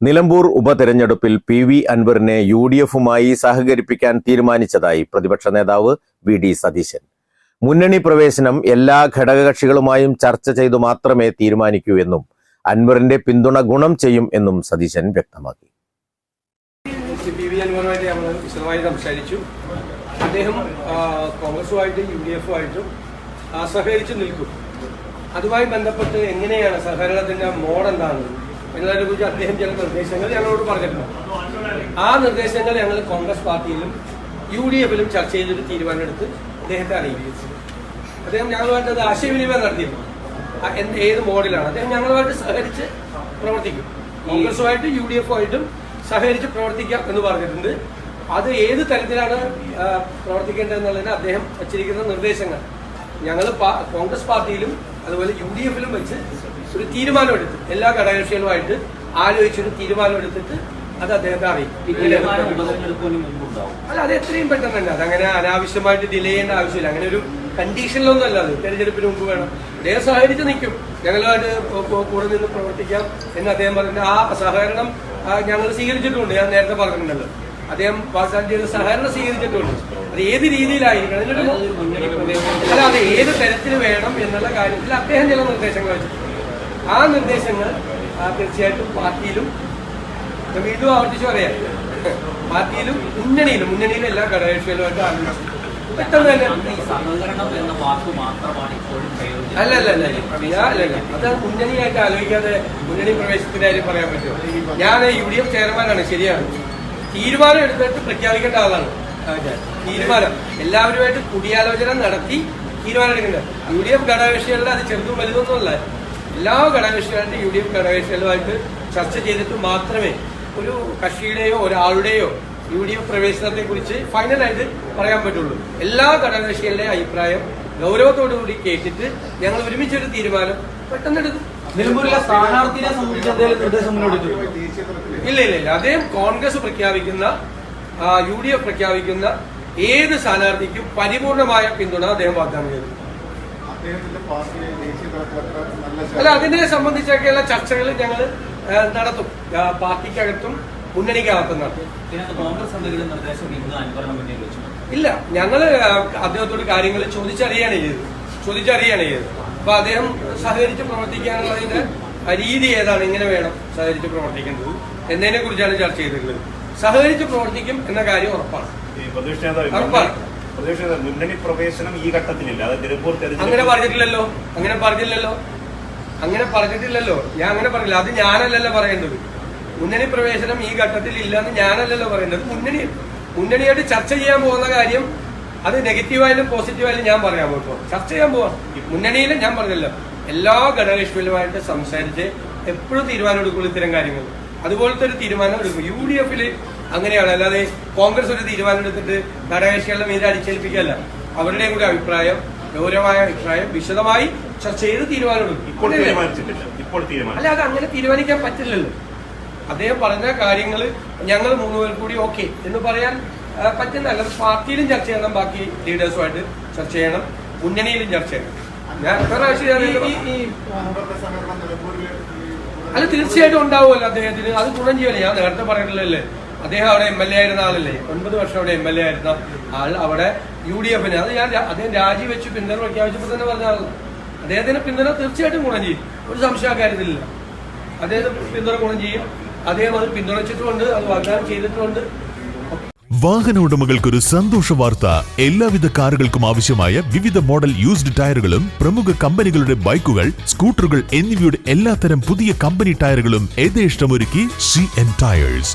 നിലമ്പൂർ ഉപതെരഞ്ഞെടുപ്പിൽ P V അൻവറിനെ U D എഫുമായി സഹകരിപ്പിക്കാൻ തീരുമാനിച്ചതായി പ്രതിപക്ഷ നേതാവ് വി ഡി സതീശൻ. മുന്നണി പ്രവേശനം എല്ലാ ഘടകകക്ഷികളുമായും ചർച്ച ചെയ്തു മാത്രമേ തീരുമാനിക്കൂ എന്നും അൻവറിന്റെ പിന്തുണ ഗുണം ചെയ്യും എന്നും സതീശൻ വ്യക്തമാക്കി. അദ്ദേഹം നിൽക്കും. അതുമായി ബന്ധപ്പെട്ട് എങ്ങനെയാണ് സഹകരണത്തിന്റെ മോഡ് എന്താണ് എന്നതിനെ കുറിച്ച് അദ്ദേഹം ചില നിർദ്ദേശങ്ങൾ ഞങ്ങളോട് പറഞ്ഞിട്ടുണ്ട്. ആ നിർദ്ദേശങ്ങൾ ഞങ്ങൾ കോൺഗ്രസ് പാർട്ടിയിലും യു ഡി എഫിലും ചർച്ച ചെയ്തൊരു തീരുമാനമെടുത്ത് അദ്ദേഹത്തെ അറിയിച്ചു അദ്ദേഹം ഞങ്ങളുമായിട്ട് അത് ആശയവിനിമയം നടത്തിയിരുന്നു. എന്ത് ഏത് മോഡലാണ്? അദ്ദേഹം ഞങ്ങളുമായിട്ട് സഹകരിച്ച് പ്രവർത്തിക്കും. കോൺഗ്രസുമായിട്ടും യു ഡി എഫുമായിട്ടും സഹകരിച്ച് പ്രവർത്തിക്കാം എന്ന് പറഞ്ഞിട്ടുണ്ട്. അത് ഏത് തരത്തിലാണ് പ്രവർത്തിക്കേണ്ടതെന്നുള്ളതിന് അദ്ദേഹം വച്ചിരിക്കുന്ന നിർദ്ദേശങ്ങൾ. ഞങ്ങൾ കോൺഗ്രസ് പാർട്ടിയിലും അതുപോലെ യു ഡി എഫിലും വെച്ച് ഒരു തീരുമാനമെടുത്ത്. എല്ലാ ഘടകകക്ഷികളുമായിട്ട് ആലോചിച്ചൊരു തീരുമാനമെടുത്തിട്ട് അത് അദ്ദേഹത്തെ അറിയിക്കും. അല്ല അത് എത്രയും പെട്ടെന്ന് തന്നെ. അതങ്ങനെ അനാവശ്യമായിട്ട് ഡിലേ ചെയ്യേണ്ട ആവശ്യമില്ല. അങ്ങനെ ഒരു കണ്ടീഷനിലൊന്നും അല്ല അത്. തെരഞ്ഞെടുപ്പിന് മുമ്പ് വേണം. അദ്ദേഹം സഹകരിച്ച് നിൽക്കും. ഞങ്ങളുമായിട്ട് കൂടെ നിന്ന് പ്രവർത്തിക്കാം എന്ന് അദ്ദേഹം പറഞ്ഞിട്ട് ആ സഹകരണം ഞങ്ങൾ സ്വീകരിച്ചിട്ടുണ്ട്. ഞാൻ നേരത്തെ പറഞ്ഞിട്ടുണ്ടല്ലോ. അദ്ദേഹം പാകിസ്ഥാൻ ചെയ്ത സഹകരണം സ്വീകരിച്ചിട്ടുണ്ട്. അത് ഏത് രീതിയിലായിരിക്കണം? അതിനൊരു അല്ല അത് ഏത് തരത്തിൽ വേണം എന്നുള്ള കാര്യത്തിൽ അദ്ദേഹം ചില നിർദ്ദേശങ്ങൾ വെച്ചിട്ടുണ്ട്. ആ നിർദ്ദേശങ്ങൾ തീർച്ചയായിട്ടും പാർട്ടിയിലും വീണ്ടും ആവർത്തിച്ച് പറയാം. പാർട്ടിയിലും മുന്നണിയിലും മുന്നണിയിലും എല്ലാ ഘടകകക്ഷികളുമായിട്ട് ആലോചിച്ചു പെട്ടെന്ന് തന്നെ അല്ല അല്ല അല്ല അല്ല. അത് മുന്നണിയായിട്ട് ആലോചിക്കാതെ മുന്നണി പ്രവേശത്തിന്റെ കാര്യം പറയാൻ പറ്റുമോ? ഞാൻ യു ഡി എഫ് ചെയർമാനാണ് ശരിയാണ്. തീരുമാനം എടുത്തിട്ട് പ്രഖ്യാപിക്കേണ്ട ആളാണ്. തീരുമാനം. എല്ലാവരുമായിട്ട് കൂടിയാലോചന നടത്തി തീരുമാനം എടുക്കേണ്ടത്. യു ഡി എഫ് ഘടകകക്ഷികളുടെ അത് ചെറുതും വലുതൊന്നുമല്ല എല്ലാ ഘടകകക്ഷികളുടെ യു ഡി എഫ് ഘടകകക്ഷികളുമായിട്ട് ചർച്ച ചെയ്തിട്ട് മാത്രമേ ഒരു കക്ഷിയുടെയോ ഒരാളുടെയോ യു ഡി എഫ് പ്രവേശനത്തെ കുറിച്ച് ഫൈനലായിട്ട് പറയാൻ പറ്റുള്ളൂ. എല്ലാ ഘടകകക്ഷികളുടെയും അഭിപ്രായം ഗൗരവത്തോടു കൂടി കേട്ടിട്ട് ഞങ്ങൾ ഒരുമിച്ചൊരു തീരുമാനം പെട്ടെന്ന് എടുക്കും നിലമ്പൂരിലെ സ്ഥാനാർത്ഥിയെ സംബന്ധിച്ച് എന്തെങ്കിലും നിർദ്ദേശം മുന്നോട്ട് ഇല്ല ഇല്ല ഇല്ല. അദ്ദേഹം കോൺഗ്രസ് പ്രഖ്യാപിക്കുന്ന യു ഡി എഫ് പ്രഖ്യാപിക്കുന്ന ഏത് സ്ഥാനാർത്ഥിക്കും പരിപൂർണമായ പിന്തുണ അദ്ദേഹം വാഗ്ദാനം ചെയ്തു. അല്ല അതിനെ സംബന്ധിച്ചൊക്കെയുള്ള ചർച്ചകൾ ഞങ്ങൾ നടത്തും. പാർട്ടിക്കകത്തും മുന്നണിക്കകത്തും നടത്തും. ഇല്ല ഞങ്ങൾ അദ്ദേഹത്തോട് കാര്യങ്ങൾ ചോദിച്ചറിയാണ് ചെയ്തത്. ചോദിച്ചറിയാണ് ചെയ്തത്. അപ്പൊ അദ്ദേഹം സഹകരിച്ച് പ്രവർത്തിക്കാനുള്ളതിന്റെ രീതി ഏതാണ്? ഇങ്ങനെ വേണം സഹകരിച്ച് പ്രവർത്തിക്കേണ്ടത്. എന്നതിനെ കുറിച്ചാണ് ചർച്ച ചെയ്തിട്ടുള്ളത്. സഹകരിച്ച് പ്രവർത്തിക്കും എന്ന കാര്യം ഉറപ്പാണ്. ഉറപ്പാണ്. പ്രതിപക്ഷ മുന്നണി പ്രവേശനം ഈ ഘട്ടത്തിലില്ല. അത് തിരുപ്പൂർ അങ്ങനെ പറഞ്ഞിട്ടില്ലല്ലോ. അങ്ങനെ പറഞ്ഞില്ലല്ലോ. അങ്ങനെ പറഞ്ഞിട്ടില്ലല്ലോ. ഞാൻ അങ്ങനെ പറഞ്ഞില്ല. അത് ഞാനല്ലല്ലോ പറയേണ്ടത്. മുന്നണി പ്രവേശനം ഈ ഘട്ടത്തിൽ ഇല്ലെന്ന് ഞാനല്ലല്ലോ പറയുന്നത് മുന്നണി മുന്നണിയായിട്ട് ചർച്ച ചെയ്യാൻ പോകുന്ന കാര്യം അത് നെഗറ്റീവായാലും പോസിറ്റീവായാലും ഞാൻ പറയാൻ പോകും ചർച്ച ചെയ്യാൻ പോവാ. മുന്നണിയിൽ ഞാൻ പറഞ്ഞല്ലോ. എല്ലാ ഘടകകക്ഷികളുമായിട്ട് സംസാരിച്ച് എപ്പോഴും തീരുമാനം എടുക്കുള്ളൂ ഇത്തരം കാര്യങ്ങൾ. അതുപോലത്തെ ഒരു തീരുമാനം എടുക്കും. യു ഡി എഫിൽ അങ്ങനെയാണ്. അല്ലാതെ കോൺഗ്രസ് ഒരു തീരുമാനം എടുത്തിട്ട് ഘടകകക്ഷികളുടെ മീതെ അടിച്ചേൽപ്പിക്കല്ല അവരുടെ കൂടി അഭിപ്രായം ഗൗരവമായ അഭിപ്രായം വിശദമായി ചർച്ച ചെയ്ത് തീരുമാനമെടുക്കും. ഇപ്പോൾ തീരുമാനിച്ചിട്ടില്ല. ഇപ്പോൾ തീരുമാനം അല്ല അത് അങ്ങനെ തീരുമാനിക്കാൻ പറ്റില്ലല്ലോ. അദ്ദേഹം പറഞ്ഞ കാര്യങ്ങൾ ഞങ്ങൾ മൂന്നുപേർ കൂടി ഓക്കെ എന്ന് പറയാൻ പറ്റുന്നല്ല പാർട്ടിയിലും ചർച്ച ചെയ്യണം ബാക്കി ലീഡേഴ്സുമായിട്ട് ചർച്ച ചെയ്യണം മുന്നണിയിലും ചർച്ച ചെയ്യണം. ഞാൻ എത്ര പ്രാവശ്യം അത് തീർച്ചയായിട്ടും ഉണ്ടാവുമല്ലോ അദ്ദേഹത്തിന്. അത് ഗുണം ചെയ്യല്ലേ ഞാൻ നേരത്തെ പറഞ്ഞിട്ടില്ലല്ലേ അദ്ദേഹം അവിടെ എം എൽ എ ആയിരുന്ന ആളല്ലേ? ഒൻപത് വർഷം അവിടെ എം എൽ എ ആയിരുന്ന ആൾ അവിടെ യു ഡി എഫിന് അത് ഞാൻ അദ്ദേഹം രാജിവെച്ച് പിന്തുണ പ്രഖ്യാപിച്ചപ്പോൾ തന്നെ പറഞ്ഞ ആളാണ് അദ്ദേഹത്തിന് പിന്തുണ തീർച്ചയായിട്ടും ഗുണം ചെയ്യും. ഒരു സംശയ കാര്യത്തിലില്ല. അദ്ദേഹത്തിന് പിന്തുണ ഗുണം ചെയ്യും. അദ്ദേഹം അത് പിന്തുണച്ചിട്ടുമുണ്ട് അത് വാഗ്ദാനം ചെയ്തിട്ടുമുണ്ട്. വാഹന ഉടമകൾക്കൊരു സന്തോഷ വാർത്ത. എല്ലാവിധ കാറുകൾക്കും ആവശ്യമായ വിവിധ മോഡൽ യൂസ്ഡ് ടയറുകളും പ്രമുഖ കമ്പനികളുടെ ബൈക്കുകൾ സ്കൂട്ടറുകൾ എന്നിവയുടെ എല്ലാത്തരം പുതിയ കമ്പനി ടയറുകളും ഏതേ ഇഷ്ടമൊരുക്കി സി എൻ ടയേഴ്സ്